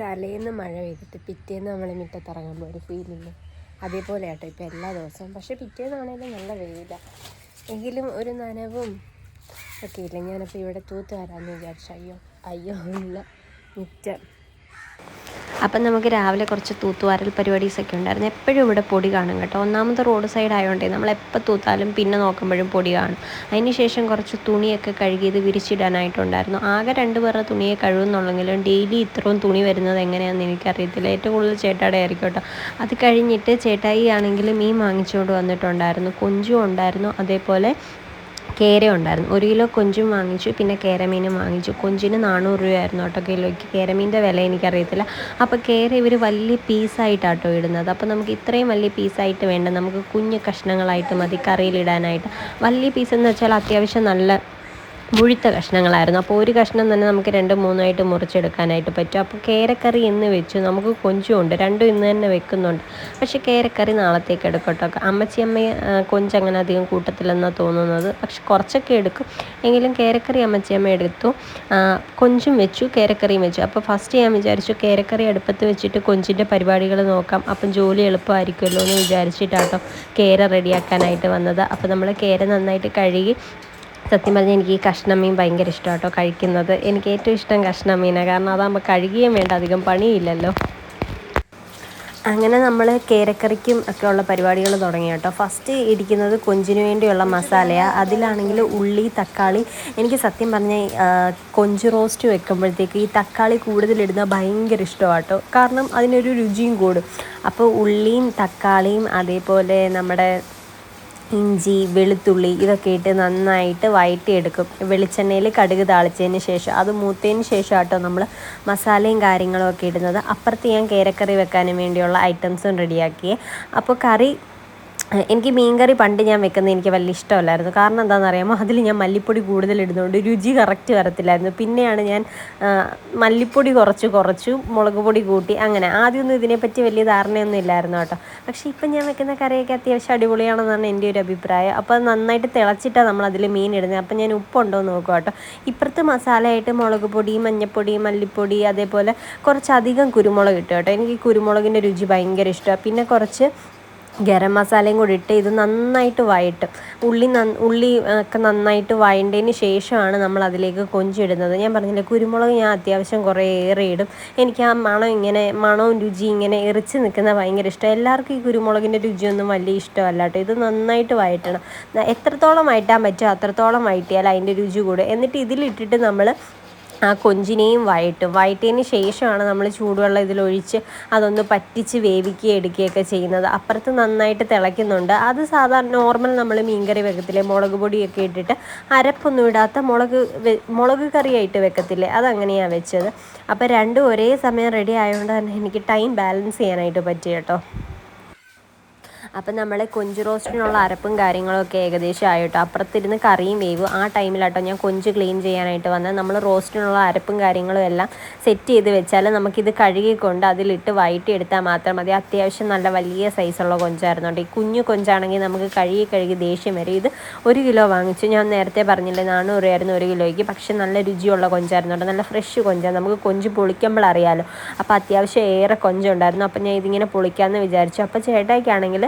തലേന്ന് മഴ പെയ്തിട്ട് പിറ്റേന്ന് നമ്മൾ മുറ്റത്തിറങ്ങുമ്പോൾ ഒരു ഫീലില്ലേ അതേപോലെ ആട്ടോ ഇപ്പം എല്ലാ ദിവസവും. പക്ഷേ പിറ്റേന്നാണേലും നല്ല വെയില. എങ്കിലും ഒരു നനവും ഒക്കെ ഇല്ല. ഞാനപ്പോൾ ഇവിടെ തൂത്ത് വരാമെന്ന് വിചാരിച്ചു അയ്യോ അയ്യോ ഇല്ല മുറ്റം. അപ്പം നമുക്ക് രാവിലെ കുറച്ച് തൂത്തുവാരൽ പരിപാടീസൊക്കെ ഉണ്ടായിരുന്നു. എപ്പോഴും ഇവിടെ പൊടി കാണും കേട്ടോ. ഒന്നാമത്തെ റോഡ് സൈഡ് ആയതുകൊണ്ടേ നമ്മൾ എപ്പോൾ തൂത്താലും പിന്നെ നോക്കുമ്പോഴും പൊടി കാണും. അതിന് ശേഷം കുറച്ച് തുണിയൊക്കെ കഴുകിയത് വിരിച്ചിടാനായിട്ടുണ്ടായിരുന്നു. ആകെ രണ്ട് പേരുടെ തുണിയെ കഴുകുന്നുള്ളെങ്കിലും ഡെയിലി ഇത്രയും തുണി വരുന്നത് എങ്ങനെയാണെന്ന് എനിക്കറിയത്തില്ല. ഏറ്റവും കൂടുതൽ ചേട്ടാടെ ആയിരിക്കും കേട്ടോ. അത് കഴിഞ്ഞിട്ട് ചേട്ടായി ആണെങ്കിലും മീൻ വാങ്ങിച്ചുകൊണ്ട് വന്നിട്ടുണ്ടായിരുന്നു. കൊഞ്ചും ഉണ്ടായിരുന്നു. അതേപോലെ കേര ഉണ്ടായിരുന്നു. ഒരു കിലോ കൊഞ്ചും വാങ്ങിച്ചു പിന്നെ കേരമീനും വാങ്ങിച്ചു. കൊഞ്ചിന് നാനൂറ് രൂപയായിരുന്നു കേട്ടോ കിലോയ്ക്ക്. കേരമീന്റെ വില എനിക്കറിയത്തില്ല. അപ്പോൾ കേര ഇവർ വലിയ പീസായിട്ടാട്ടോ ഇടുന്നത്. അപ്പോൾ നമുക്ക് ഇത്രയും വലിയ പീസായിട്ട് വേണ്ട. നമുക്ക് കുഞ്ഞ് കഷ്ണങ്ങളായിട്ട് മതി കറിയിലിടാനായിട്ട്. വലിയ പീസ് എന്ന് വെച്ചാൽ അത്യാവശ്യം നല്ല മുഴുത്ത കഷ്ണങ്ങളായിരുന്നു. അപ്പോൾ ഒരു കഷ്ണം തന്നെ നമുക്ക് രണ്ട് മൂന്നായിട്ട് മുറിച്ചെടുക്കാനായിട്ട് പറ്റും. അപ്പോൾ കേരക്കറി ഇന്ന് വെച്ചു. നമുക്ക് കൊഞ്ചും ഉണ്ട് രണ്ടും ഇന്ന് തന്നെ വെക്കുന്നുണ്ട്. പക്ഷേ കേരക്കറി നാളത്തേക്ക് എടുക്കട്ടോ അമ്മച്ചിയമ്മ കൊഞ്ചങ്ങനെ അധികം കൂട്ടത്തില്ലെന്നാണ് തോന്നുന്നത്. പക്ഷെ കുറച്ചൊക്കെ എടുക്കും. എങ്കിലും കേരക്കറി അമ്മച്ചിയമ്മ എടുത്തു. കൊഞ്ചും വെച്ചു കേരക്കറിയും വെച്ചു. അപ്പോൾ ഫസ്റ്റ് ഞാൻ വിചാരിച്ചു കേരക്കറി അടുപ്പത്ത് വെച്ചിട്ട് കൊഞ്ചിന്റെ പരിപാടികൾ നോക്കാം. അപ്പം ജോലി എളുപ്പമായിരിക്കുമല്ലോ എന്ന് വിചാരിച്ചിട്ടാട്ടോ കേര റെഡിയാക്കാനായിട്ട് വന്നത്. അപ്പോൾ നമ്മൾ കേര നന്നായിട്ട് കഴുകി സത്യം പറഞ്ഞാൽ എനിക്ക് ഈ കഷ്ണം മീൻ ഭയങ്കര ഇഷ്ടം കേട്ടോ കഴിക്കുന്നത്. എനിക്ക് ഏറ്റവും ഇഷ്ടം കഷ്ണം മീനാണ് കാരണം അതാകുമ്പോൾ കഴുകിയും വേണ്ട അധികം പണിയില്ലല്ലോ. അങ്ങനെ നമ്മൾ കേരക്കറിക്കും ഒക്കെ ഉള്ള പരിപാടികൾ തുടങ്ങി കേട്ടോ. ഫസ്റ്റ് ഇടിക്കുന്നത് കൊഞ്ചിന് വേണ്ടിയുള്ള മസാലയാണ് അതിലാണെങ്കിൽ ഉള്ളി തക്കാളി. എനിക്ക് സത്യം പറഞ്ഞാൽ ആ, കൊഞ്ച് റോസ്റ്റ് വെക്കുമ്പോഴത്തേക്ക് ഈ തക്കാളി കൂടുതലിടുന്നത് ഭയങ്കര ഇഷ്ടമാണ് കേട്ടോ കാരണം അതിനൊരു രുചിയും കൂടും. അപ്പോൾ ഉള്ളിയും തക്കാളിയും അതേപോലെ നമ്മുടെ ഇഞ്ചി വെളുത്തുള്ളി ഇതൊക്കെ ഇട്ട് നന്നായിട്ട് വഴറ്റിയെടുക്കും വെളിച്ചെണ്ണയിൽ കടുക് താളിച്ചതിന് ശേഷം അത് മൂത്തതിന് ശേഷം കേട്ടോ നമ്മൾ മസാലയും കാര്യങ്ങളും ഒക്കെ ഇടുന്നത്. അപ്പുറത്ത് ഞാൻ കേരക്കറി വെക്കാനും വേണ്ടിയുള്ള ഐറ്റംസും റെഡിയാക്കിയേ അപ്പോൾ കറി എനിക്ക് മീൻകറി പണ്ട് ഞാൻ വെക്കുന്നത് എനിക്ക് വലിയ ഇഷ്ടമല്ലായിരുന്നു. കാരണം എന്താണെന്ന് അറിയാമോ അതിൽ ഞാൻ മല്ലിപ്പൊടി കൂടുതൽ ഇടുന്നതുകൊണ്ട് രുചി കറക്റ്റ് വരത്തില്ലായിരുന്നു. പിന്നെയാണ് ഞാൻ മല്ലിപ്പൊടി കുറച്ച് കുറച്ചു മുളക് പൊടി കൂട്ടി അങ്ങനെ. ആദ്യമൊന്നും ഇതിനെപ്പറ്റി വലിയ ധാരണയൊന്നും ഇല്ലായിരുന്നു കേട്ടോ. പക്ഷേ ഇപ്പം ഞാൻ വെക്കുന്ന കറിയൊക്കെ അത്യാവശ്യം അടിപൊളിയാണെന്നാണ് എന്റെ ഒരു അഭിപ്രായം. അപ്പോൾ നന്നായിട്ട് തിളച്ചിട്ടാണ് നമ്മൾ അതിൽ മീൻ ഇടുന്നത്. അപ്പം ഞാൻ ഉപ്പുണ്ടോ എന്ന് നോക്കുക കേട്ടോ. ഇപ്പുറത്ത് മസാലയായിട്ട് മുളക് പൊടി മഞ്ഞൾപ്പൊടി മല്ലിപ്പൊടി അതേപോലെ കുറച്ചധികം കുരുമുളക് ഇട്ടു കേട്ടോ. എനിക്ക് കുരുമുളകിന്റെ രുചി ഭയങ്കര ഇഷ്ടമാണ്. പിന്നെ കുറച്ച് ഗരം മസാലയും കൂടി ഇട്ട് ഇത് നന്നായിട്ട് വഴട്ടും ഉള്ളി ഉള്ളി ഒക്കെ നന്നായിട്ട് വഴണ്ടതിന് ശേഷമാണ് നമ്മൾ അതിലേക്ക് കൊഞ്ചിടുന്നത്. ഞാൻ പറഞ്ഞില്ലേ കുരുമുളക് ഞാൻ അത്യാവശ്യം കുറേ ഏറെ ഇടും. എനിക്ക് ആ മണം ഇങ്ങനെ മണവും രുചി ഇങ്ങനെ എറിച്ച് നിൽക്കുന്ന ഭയങ്കര ഇഷ്ടം. എല്ലാവർക്കും ഈ കുരുമുളകിന്റെ രുചിയൊന്നും വലിയ ഇഷ്ടമല്ല കേട്ടോ. ഇത് നന്നായിട്ട് വഴറ്റണം. എത്രത്തോളം വഴറ്റാൻ പറ്റുമോ അത്രത്തോളം വഴറ്റിയാൽ അതിന്റെ രുചി കൂടും. എന്നിട്ട് ഇതിലിട്ടിട്ട് നമ്മൾ ആ കൊഞ്ചിനെയും വഴറ്റും. വഴറ്റിയതിന് ശേഷമാണ് നമ്മൾ ചൂടുവെള്ളം ഇതിലൊഴിച്ച് അതൊന്ന് പറ്റിച്ച് വേവിക്കുകയും എടുക്കുകയൊക്കെ ചെയ്യുന്നത്. അപ്പുറത്ത് നന്നായിട്ട് തിളയ്ക്കുന്നുണ്ട്. അത് സാധാരണ നോർമൽ നമ്മൾ മീൻകറി വെക്കത്തില്ലേ? മുളക് പൊടിയൊക്കെ ഇട്ടിട്ട് അരപ്പൊന്നും ഇടാത്ത മുളക് മുളക് കറിയായിട്ട് വെക്കത്തില്ലേ? അതങ്ങനെയാണ് വെച്ചത്. അപ്പോൾ രണ്ടും ഒരേ സമയം റെഡി ആയതുകൊണ്ട് തന്നെ എനിക്ക് ടൈം ബാലൻസ് ചെയ്യാനായിട്ട് പറ്റി കേട്ടോ. അപ്പം നമ്മൾ കൊഞ്ച് റോസ്റ്റിനുള്ള അരപ്പും കാര്യങ്ങളൊക്കെ ഏകദേശം ആയിട്ടോ. അപ്പുറത്തിരുന്ന് കറിയും വേവ്. ആ ടൈമിലാട്ടോ ഞാൻ കൊഞ്ച് ക്ലീൻ ചെയ്യാനായിട്ട് വന്നത്. നമ്മൾ റോസ്റ്റിനുള്ള അരപ്പും കാര്യങ്ങളും എല്ലാം സെറ്റ് ചെയ്ത് വെച്ചാൽ നമുക്കിത് കഴുകിക്കൊണ്ട് അതിലിട്ട് വഴറ്റിയെടുത്താൽ മാത്രം മതി. അത്യാവശ്യം നല്ല വലിയ സൈസുള്ള കൊഞ്ചായിരുന്നു കേട്ടോ ഈ കുഞ്ഞു കൊഞ്ചാണെങ്കിൽ നമുക്ക് കഴുകി കഴുകി ദേഷ്യം വരും. ഇത് ഒരു കിലോ വാങ്ങിച്ചു. ഞാൻ നേരത്തെ പറഞ്ഞില്ലേ നാനൂറ് രൂപയായിരുന്നു ഒരു കിലോയ്ക്ക്. പക്ഷേ നല്ല രുചിയുള്ള കൊഞ്ചായിരുന്നു കേട്ടോ നല്ല ഫ്രഷ് കൊഞ്ചാണ് നമുക്ക് കൊഞ്ച് പൊളിക്കുമ്പോൾ അറിയാമല്ലോ അപ്പോൾ അത്യാവശ്യം ഏറെ കൊഞ്ചുണ്ടായിരുന്നു. അപ്പോൾ ഞാൻ ഇതിങ്ങനെ പൊളിക്കാമെന്ന് വിചാരിച്ചു. അപ്പോൾ ചേട്ടായിക്കാണെങ്കിൽ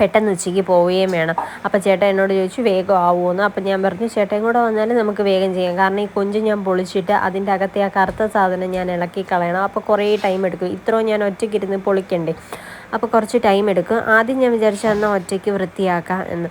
പെട്ടെന്ന് ഉച്ചയ്ക്ക് പോവുകയും വേണം. അപ്പോൾ ചേട്ടൻ എന്നോട് ചോദിച്ചു വേഗം ആവുമെന്ന് അപ്പോൾ ഞാൻ പറഞ്ഞു ചേട്ടൻ കൂടെ വന്നാൽ നമുക്ക് വേഗം ചെയ്യാം. കാരണം ഈ കൊഞ്ച് ഞാൻ പൊളിച്ചിട്ട് അതിന്റെ അകത്തെ ആ കറുത്ത സാധനം ഞാൻ ഇളക്കി കളയണം. അപ്പോൾ കുറേ ടൈം എടുക്കും. ഇത്രയും ഞാൻ ഒറ്റയ്ക്ക് ഇരുന്ന് പൊളിക്കണ്ടേ? അപ്പോൾ കുറച്ച് ടൈം എടുക്കും. ആദ്യം ഞാൻ വിചാരിച്ചു എന്നാൽ ഒറ്റയ്ക്ക് വൃത്തിയാക്കാം എന്ന്.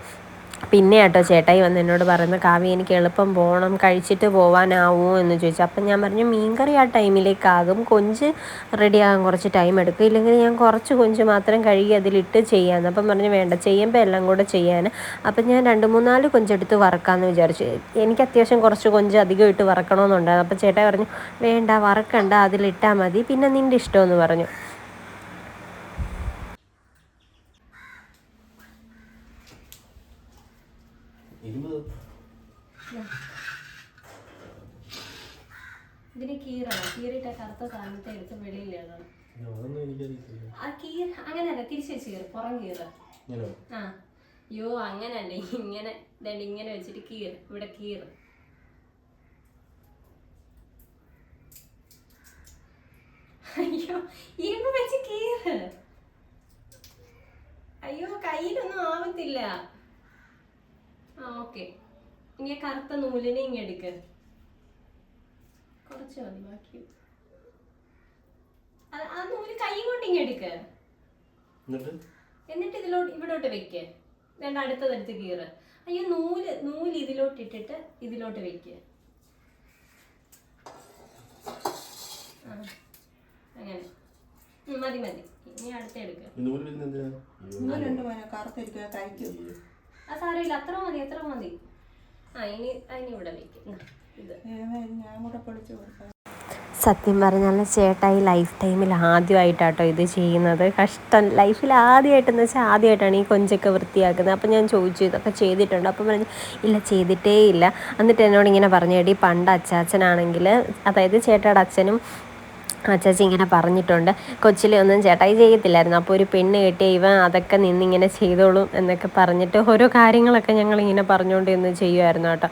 പിന്നെ കേട്ടോ ചേട്ടായി വന്ന് എന്നോട് പറയുന്നത് കാവ്യ എനിക്ക് എളുപ്പം പോകണം കഴിച്ചിട്ട് പോകാനാവുമോ എന്ന് ചോദിച്ചു. അപ്പം ഞാൻ പറഞ്ഞു മീൻകറി ആ ടൈമിലേക്കാകും. കൊഞ്ച് റെഡിയാകാൻ കുറച്ച് ടൈം എടുക്കും. ഇല്ലെങ്കിൽ ഞാൻ കുറച്ച് കൊഞ്ച് മാത്രം കഴുകി അതിലിട്ട് ചെയ്യാമെന്ന് അപ്പം പറഞ്ഞു വേണ്ട ചെയ്യുമ്പോൾ എല്ലാം കൂടെ ചെയ്യാൻ അപ്പം ഞാൻ രണ്ട് മൂന്നാൽ കൊഞ്ചെടുത്ത് വറക്കാമെന്ന് വിചാരിച്ചു. എനിക്ക് അത്യാവശ്യം കുറച്ച് കൊഞ്ച് അധികം ഇട്ട് വറക്കണമെന്നുണ്ടായിരുന്നു. അപ്പം ചേട്ടായി പറഞ്ഞു വേണ്ട വറക്കണ്ട അതിലിട്ടാൽ മതി. പിന്നെ നിന്റെ ഇഷ്ടമെന്ന് പറഞ്ഞു. കറുത്ത സാധനത്തെ എടുത്ത് വെളിയിൽ ഇടണം ആ കീർ അങ്ങനെയല്ല തിരിച്ചു വെച്ച് കീറ് പുറം കീറ്. ആ. യോ അങ്ങനല്ല ഇങ്ങനെ ഇങ്ങനെ വെച്ചിട്ട് കീറ് ഇവിടെ കീറ്. അയ്യോ ഇരുമ്പ് വെച്ച് കീറ്. അയ്യോ കയ്യിലൊന്നും ആവത്തില്ല. ആ ഓക്കെ. ഇനി കറുത്ത നൂലിനെ ഇങ്ങെടുക്ക് കുറച്ച് മതി ബാക്കി. ആ നൂൽ കൈ കൊണ്ട് ഇങ്ങ് എടുക്ക്. എന്നിട്ട്? എന്നിട്ട് ഇതിലോട്ട് ഇവിടോട്ട് വെക്ക്. വേണ്ട അടുത്തതെടുത്ത് കീറ്. അയ്യോ നൂൽ നൂൽ ഇതിലോട്ട് ഇട്ടിട്ട് ഇതിലോട്ട് വെക്ക്. അങ്ങനെ. മതി മതി. ഇനി അടുത്ത എടുക്ക. ആ സാരമില്ല. അത്ര മതി അത്ര മതി. ആ ഇനി അതിന് ഇവിടെ വെക്കേ. ഇത്. ഞാൻ കൂടെ പൊളിച്ചു കൊടുക്കാം. സത്യം പറഞ്ഞാൽ ചേട്ടാ ഈ ലൈഫ് ടൈമിൽ ആദ്യമായിട്ടാട്ടോ ഇത് ചെയ്യുന്നത്. കഷ്ടം. ലൈഫിൽ ആദ്യമായിട്ടെന്ന് വെച്ചാൽ ആദ്യമായിട്ടാണ് ഈ കൊഞ്ചൊക്കെ വൃത്തിയാക്കുന്നത്. അപ്പം ഞാൻ ചോദിച്ചു ഇതൊക്കെ ചെയ്തിട്ടുണ്ട്? അപ്പം പറഞ്ഞു ഇല്ല ചെയ്തിട്ടേ ഇല്ല എന്നിട്ട് എന്നോട് ഇങ്ങനെ പറഞ്ഞു എടി പണ്ട് അച്ചാച്ചനാണെങ്കിൽ അതായത് ചേട്ടയുടെ അച്ഛനും അച്ചാച്ചി ഇങ്ങനെ പറഞ്ഞിട്ടുണ്ട്. കൊച്ചിലെ ഒന്നും ചേട്ടായി ചെയ്യത്തില്ലായിരുന്നു. അപ്പോൾ ഒരു പെണ്ണ് കെട്ടിയ ഇവ അതൊക്കെ നിന്നിങ്ങനെ ചെയ്തോളും എന്നൊക്കെ പറഞ്ഞിട്ട് ഓരോ കാര്യങ്ങളൊക്കെ ഞങ്ങളിങ്ങനെ പറഞ്ഞുകൊണ്ട് ഇന്ന് ചെയ്യുമായിരുന്നു കേട്ടോ.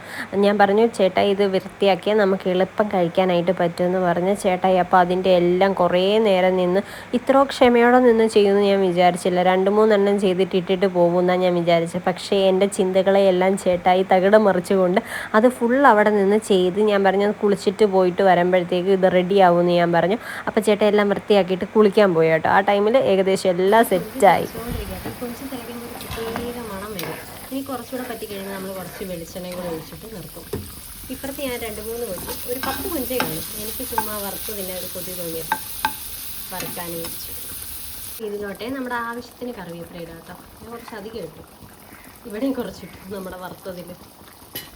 ഞാൻ പറഞ്ഞു ചേട്ടായി ഇത് വൃത്തിയാക്കിയാൽ നമുക്ക് എളുപ്പം കഴിക്കാനായിട്ട് പറ്റുമെന്ന് പറഞ്ഞ് ചേട്ടായി അപ്പോൾ അതിന്റെ എല്ലാം കുറേ നേരം നിന്ന് ഇത്രയോ ക്ഷമയോടെ നിന്ന് ചെയ്യുമെന്ന് ഞാൻ വിചാരിച്ചില്ല. രണ്ട് മൂന്നെണ്ണം ചെയ്തിട്ട് ഇട്ടിട്ട് പോകുമെന്നാണ് ഞാൻ വിചാരിച്ചത്. പക്ഷേ എന്റെ ചിന്തകളെയെല്ലാം ചേട്ടായി തകിടം മറിച്ചുകൊണ്ട് അത് ഫുൾ അവിടെ നിന്ന് ചെയ്ത് ഞാൻ പറഞ്ഞു "അത് കുളിച്ചിട്ട് പോയിട്ട് വരുമ്പോഴത്തേക്ക് ഇത് റെഡിയാവും എന്ന് ഞാൻ പറഞ്ഞു. അപ്പോൾ ചേട്ടൻ എല്ലാം വൃത്തിയാക്കിയിട്ട് കുളിക്കാൻ പോയി കേട്ടോ. ആ ടൈമിൽ ഏകദേശം എല്ലാം സെറ്റായി ഇനി കുറച്ചുകൂടെ പറ്റി കഴിഞ്ഞാൽ നമ്മൾ കുറച്ച് വെളിച്ചെണ്ണയും കൂടെ ഒഴിച്ചിട്ട് നിർത്തും. ഇപ്പുറത്ത് ഞാൻ രണ്ട് മൂന്ന് കൊഞ്ച് ഒരു പത്ത് കൊഞ്ചേ കാണും. എനിക്ക് ചുമ്മാ വറുത്ത് പിന്നെ ഒരു കൊതി തോന്നിയപ്പോൾ വറുക്കാൻ വെച്ചു. ഇതിലോട്ടെ നമ്മുടെ ആവശ്യത്തിന് കറിവേപ്പില ഇടാം കേട്ടോ. ഞാൻ കുറച്ച് അധികം ഇട്ടു. ഇവിടെയും കുറച്ചിട്ടു നമ്മുടെ വറുത്തതിൽ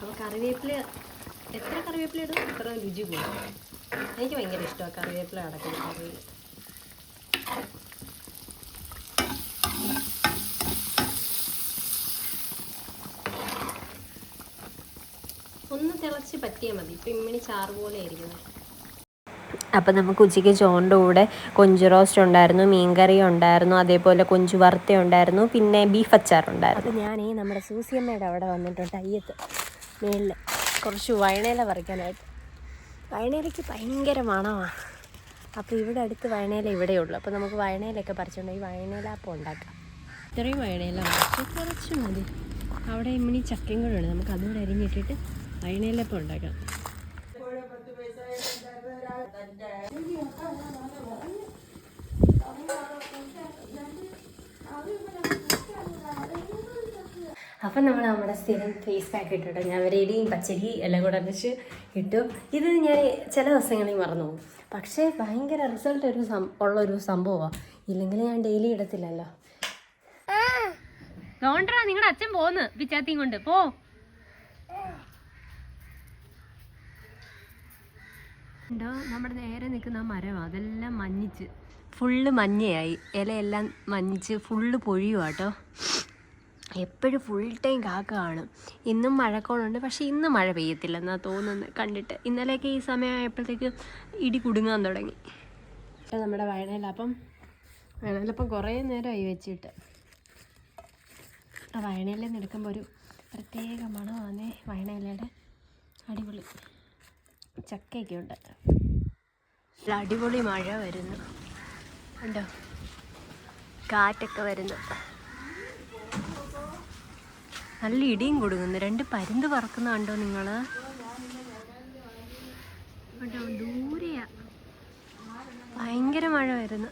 അപ്പോൾ കറിവേപ്പില എത്ര കറിവേപ്പില ഇടും? അത്ര രുചി കൂടും. എനിക്ക് ഭയങ്കര ഇഷ്ടമാണ് കറിവേപ്പില അടക്കുന്ന കറിയിൽ ഒന്ന് തിളച്ച് പറ്റിയാൽ മതി. ഇപ്പം ഇമ്മിണി ചാറ് പോലെ ആയിരിക്കുന്നത് അപ്പം നമുക്ക് ഉച്ചയ്ക്ക് ചോറിന്റെ കൂടെ കൊഞ്ച് റോസ്റ്റ് ഉണ്ടായിരുന്നു മീൻകറി ഉണ്ടായിരുന്നു അതേപോലെ കൊഞ്ച് വറുത്ത ഉണ്ടായിരുന്നു പിന്നെ ബീഫ് അച്ചാർ ഉണ്ടായിരുന്നു. ഞാൻ ഞാനേ നമ്മുടെ സൂസിയമ്മയുടെ അവിടെ വന്നിട്ടുണ്ട് അയ്യത്ത് മേളിൽ കുറച്ച് വയണയില പറിക്കാനായിട്ട്. വയണയിലയ്ക്ക് ഭയങ്കര മണമാണ് അപ്പോൾ ഇവിടെ അടുത്ത് വയണയില ഇവിടെയുള്ളൂ അപ്പോൾ നമുക്ക് വയണയിലൊക്കെ പറിച്ചുകൊണ്ട് ഈ വയണയില അപ്പം ഉണ്ടാക്കാം. ഇത്രയും വയണയില പറിച്ച് കുറച്ച് മതി. അവിടെ ഇമ്മിണി ചക്കയും കൂടെ ഉണ്ട്. നമുക്ക് അതുകൂടെ അരിഞ്ഞിട്ടിട്ട് വയണയിലപ്പം ഉണ്ടാക്കാം. അപ്പം നമ്മൾ നമ്മുടെ സ്ഥിരം ഫേസ് പാക്ക് ഇട്ടിട്ട് ഞാൻ വരയിലയും പച്ചരി എല്ലാം കൂടെ വെച്ച് ഇട്ടു. ഇത് ഞാൻ ചില ദിവസങ്ങളിൽ മറന്നു പോകും. പക്ഷേ ഭയങ്കര റിസൾട്ട് ഒരു സം ഉള്ളൊരു സംഭവമാണ് ഇല്ലെങ്കിൽ ഞാൻ ഡെയിലി ഇടത്തില്ലല്ലോ. ലോണ്ടറാ നിങ്ങളുടെ അച്ഛൻ പോന്ന്. പിച്ചാത്തിയും കൊണ്ട്. പോ. ഉണ്ടോ നമ്മുടെ നേരെ നിൽക്കുന്ന ആ മരം അതെല്ലാം മഞ്ഞിച്ച്. ഫുള്ള് മഞ്ഞയായി. ഇലയെല്ലാം മഞ്ഞിച്ച് ഫുള്ള് പൊഴിയുവാട്ടോ എപ്പോഴും ഫുൾ ടൈം കാക്ക കാണും ഇന്നും മഴക്കോളുണ്ട്. പക്ഷേ ഇന്ന് മഴ പെയ്യത്തില്ലെന്നാ തോന്നുന്നത് കണ്ടിട്ട്. ഇന്നലെയൊക്കെ ഈ സമയമായപ്പോഴത്തേക്ക് ഇടി കുടുങ്ങാൻ തുടങ്ങി. നമ്മുടെ വയണയിലപ്പം വയണയിലപ്പം കുറേ നേരമായി വെച്ചിട്ട്. ആ വയണയില നിന്ന് എടുക്കുമ്പോൾ ഒരു പ്രത്യേക മണമാണ് വയണയിലയുടെ അടിപൊളി. ചക്കയൊക്കെ ഉണ്ട്. അടിപൊളി മഴ വരുന്നു. ഉണ്ടോ കാറ്റൊക്കെ വരുന്നു. നല്ല ഇടിയും കൊടുക്കുന്നു. രണ്ട് പരുന്ത് പറക്കുന്ന കണ്ടോ നിങ്ങൾ ഭയങ്കര മഴ വരുന്നു.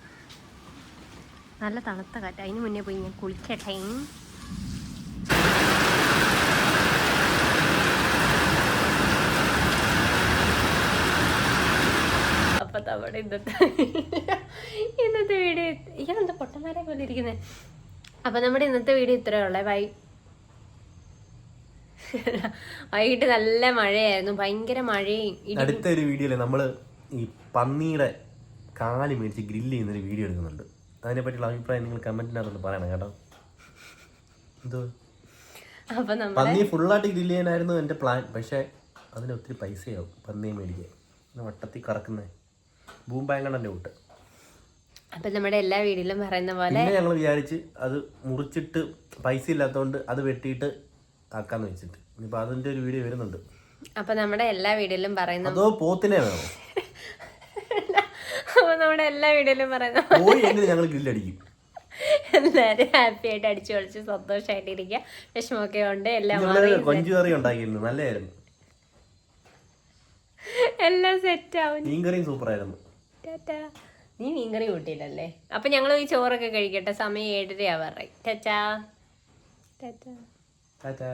നല്ല തണുത്ത കാറ്റ്. അതിന് മുന്നേ പോയി ഞാൻ കുളിക്കട്ടെ. അപ്പൊ നമ്മുടെ ഇന്നത്തെ ഇന്നത്തെ വീഡിയോ ഇയാളെന്താ പൊട്ടന്മാരെ പോലെ ഇരിക്കുന്നത് അപ്പൊ നമ്മുടെ ഇന്നത്തെ വീഡിയോ ഇത്രയേ ഉള്ളേ. ബൈ വൈകിട്ട് നല്ല മഴയായിരുന്നു. ഭയങ്കര മഴയും അടുത്ത ഒരു വീഡിയോയിൽ നമ്മൾ ഈ പന്നിയുടെ കാൽ മേടിച്ച് ഗ്രില്ല് ചെയ്യുന്ന ഒരു വീഡിയോ എടുക്കുന്നുണ്ട്. അതിനെ പറ്റിയുള്ള അഭിപ്രായം നിങ്ങൾ കമന്റിനകത്ത് പറയണം കേട്ടോ. എന്തോ പന്നി ഫുള്ളായിട്ട് ഗ്രില്ല് ചെയ്യാനായിരുന്നു എന്റെ പ്ലാൻ. പക്ഷേ അതിന് ഒത്തിരി പൈസയാവും പന്നിയെ മേടിക്കാൻ. വട്ടത്തിൽ കറക്കുന്ന ബൂംബാങ്കണ്ണന്റെ കൂട്ട്. അപ്പൊ നമ്മുടെ എല്ലാ വീഡിയോയിലും പറയുന്ന പോലെ ഞങ്ങൾ വിചാരിച്ച് അത് മുറിച്ചിട്ട് പൈസ ഇല്ലാത്തതുകൊണ്ട് അത് വെട്ടിയിട്ട് ആക്കാന്ന് വെച്ചിട്ട്. ഇനിയിപ്പോൾ അതിന്റെ ഒരു വീഡിയോ വരുന്നുണ്ട്. അപ്പൊ നമ്മുടെ എല്ലാ വീഡിയോയിലും പറയുന്നത് അതോ പോത്തിനെ വേണോ? അപ്പൊ നമ്മുടെ എല്ലാ വീഡിയോയിലും പറയുന്നത് പോയി എങ്ങനെ ഞങ്ങൾ ഗ്രില്ലടിക്കും. എല്ലാവരും ഹാപ്പി ആയിട്ട് അടിച്ചു കളിച്ച് സന്തോഷമായിട്ട് ഇരിക്കുക വിഷമമൊക്കെ ഉണ്ട് എല്ലാം മാറി കൊഞ്ചു കറി ഉണ്ടാക്കിയിരുന്നു നല്ലതായിരുന്നു. എല്ലാം സെറ്റ് ആവും. മീൻകറിയും സൂപ്പറായിരുന്നു. ടാറ്റാ. നീ മീൻകറി കൂട്ടിയില്ലല്ലേ? അപ്പൊ ഞങ്ങൾ ഈ ചോറൊക്കെ കഴിക്കട്ടെ സമയം ഏഴര ആവാറായി ടാറ്റാ. ടാറ്റാ. ടാറ്റാ